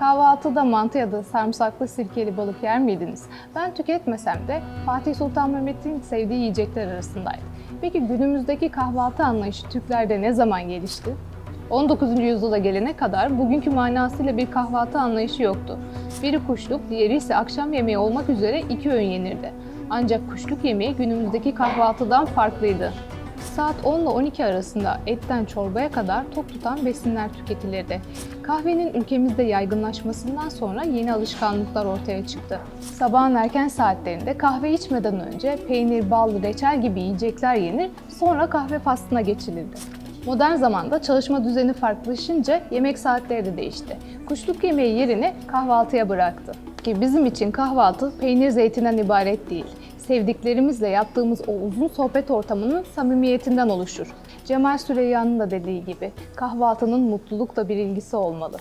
Kahvaltıda mantı ya da sarımsaklı sirkeli balık yer miydiniz? Ben tüketmesem de Fatih Sultan Mehmet'in sevdiği yiyecekler arasındaydı. Peki günümüzdeki kahvaltı anlayışı Türklerde ne zaman gelişti? 19. yüzyıla gelene kadar bugünkü manasıyla bir kahvaltı anlayışı yoktu. Biri kuşluk, diğeri ise akşam yemeği olmak üzere iki öğün yenirdi. Ancak kuşluk yemeği günümüzdeki kahvaltıdan farklıydı. Saat 10 ile 12 arasında etten çorbaya kadar tok tutan besinler tüketilirdi. Kahvenin ülkemizde yaygınlaşmasından sonra yeni alışkanlıklar ortaya çıktı. Sabahın erken saatlerinde kahve içmeden önce peynir, bal, reçel gibi yiyecekler yenir, sonra kahve faslına geçilirdi. Modern zamanda çalışma düzeni farklılaşınca yemek saatleri de değişti. Kuşluk yemeği yerini kahvaltıya bıraktı. Ki bizim için kahvaltı peynir zeytinden ibaret değil. Sevdiklerimizle yaptığımız o uzun sohbet ortamının samimiyetinden oluşur. Cemal Süreyya'nın da dediği gibi kahvaltının mutlulukla bir ilgisi olmalı.